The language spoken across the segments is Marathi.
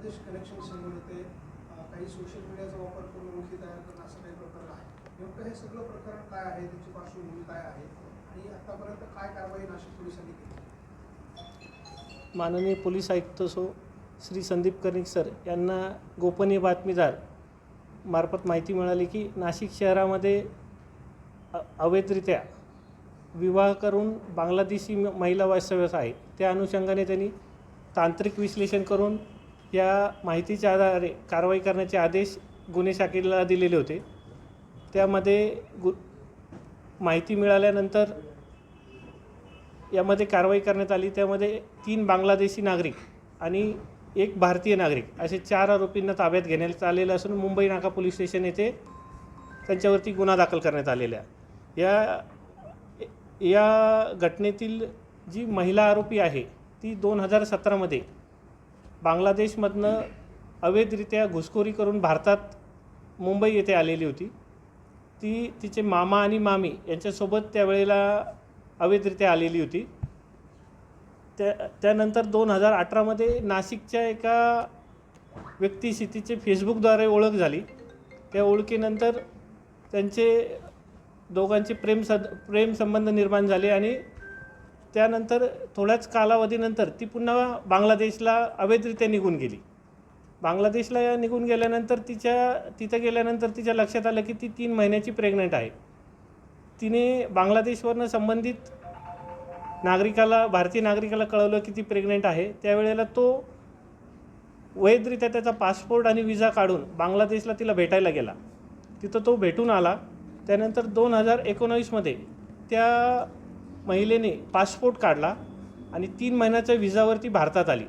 प्रदेश कनेक्शन संबंधित येते. काही सोशल मीडियाचा वापर करून ओळखी तयार करणं असं काही प्रकरण आहे. नेमकं हे सगळं प्रकरण काय आहे? त्याची पार्श्वभूमी काय आहे? आणि आतापर्यंत काय कारवाई नाशिक पोलिसांनी केली? माननीय पोलीस आयुक्त सो श्री संदीप कर्णिक सर यांना गोपनीय बातमीदार मार्फत माहिती मिळाली की नाशिक शहरामध्ये अवैधरित्या विवाह करून बांगलादेशी महिला वास्तव्यास आहे त्या अनुषंगाने त्यांनी तांत्रिक विश्लेषण करून या माहितीच्या आधारे कारवाई करण्याचे आदेश गुन्हे शाखेला दिलेले होते त्यामध्ये गु माहिती मिळाल्यानंतर यामध्ये कारवाई करण्यात आली त्यामध्ये तीन बांगलादेशी नागरिक आणि एक भारतीय नागरिक असे चार आरोपींना ताब्यात घेण्यात आलेलं असून मुंबई नाका पोलीस स्टेशन येथे त्यांच्यावरती गुन्हा दाखल करण्यात आलेला आहे. या या घटनेतील जी महिला आरोपी आहे ती दोन हजार सतरामध्ये बांगलादेशमधनं अवैधरित्या घुसखोरी करून भारतात मुंबई येथे आलेली होती. ती तिचे मामा आणि मामी यांच्यासोबत त्यावेळेला अवैधरित्या आलेली होती. त्या त्यानंतर दोन हजार अठरामध्ये नाशिकच्या एका व्यक्तीशी तिचे फेसबुकद्वारे ओळख झाली. त्या ओळखीनंतर त्यांचे दोघांचे प्रेम सद प्रेमसंबंध निर्माण झाले आणि त्यानंतर थोड्याच कालावधीनंतर ती पुन्हा बांगलादेशला अवैधरित्या निघून गेली. बांगलादेशला या निघून गेल्यानंतर तिच्या तिथं गेल्यानंतर तिच्या लक्षात आलं की ती तीन महिन्याची प्रेग्नंट आहे. तिने बांगलादेशवरनं संबंधित नागरिकाला भारतीय नागरिकाला कळवलं की ती प्रेग्नेंट आहे. त्यावेळेला तो वैधरित्या त्याचा पासपोर्ट आणि विजा काढून बांगलादेशला तिला भेटायला गेला. तिथं तो भेटून आला. त्यानंतर दोन हजार एकोणावीसमध्ये त्या महिलेने पासपोर्ट काढला आणि तीन महिन्याच्या विजावरती भारतात आली.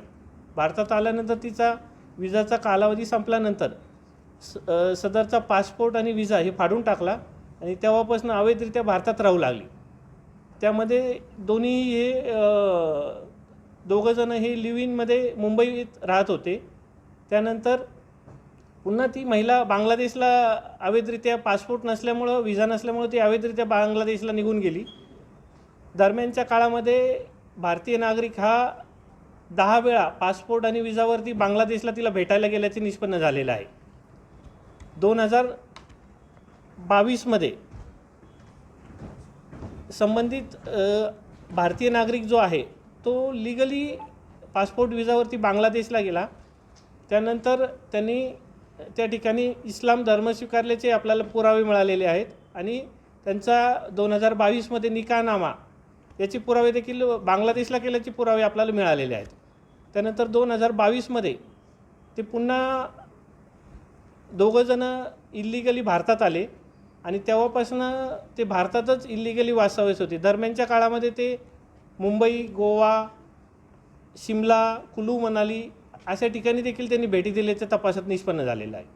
भारतात आल्यानंतर तिचा विजाचा कालावधी संपल्यानंतर स सदरचा पासपोर्ट आणि विजा हे फाडून टाकला आणि तेव्हापासून अवैधरित्या भारतात राहू लागली. त्यामध्ये दोन्ही हे दोघंजणं हे लिव्ह इनमध्ये मुंबईत राहत होते. त्यानंतर पुन्हा ती महिला बांगलादेशला अवैधरित्या पासपोर्ट नसल्यामुळं विजा नसल्यामुळं ती अवैधरित्या बांगलादेशला निघून गेली. दरम्यानच्या काळामध्ये भारतीय नागरिक हा दहा वेळा पासपोर्ट आणि विजावरती बांगलादेशला तिला भेटायला गेल्याचे निष्पन्न झालेलं आहे. दोन हजार बावीसमध्ये संबंधित भारतीय नागरिक जो आहे तो लिगली पासपोर्ट विजावरती बांगलादेशला गेला. त्यानंतर त्यांनी त्या ठिकाणी इस्लाम धर्म स्वीकारल्याचे आपल्याला पुरावे मिळालेले आहेत आणि त्यांचा दोन हजार बावीसमध्ये निकाहनामा याचे पुरावे देखील बांगलादेशला केल्याचे पुरावे आपल्याला मिळालेले आहेत. त्यानंतर दोन हजार बावीसमध्ये ते पुन्हा दोघंजणं इल्लिगली भारतात आले आणि तेव्हापासून ते भारतातच इल्लिगली वास्तव्यास होते. दरम्यानच्या काळामध्ये ते मुंबई गोवा शिमला कुलू मनाली अशा ठिकाणी देखील त्यांनी भेटी दिल्याचं तपासात निष्पन्न झालेलं आहे.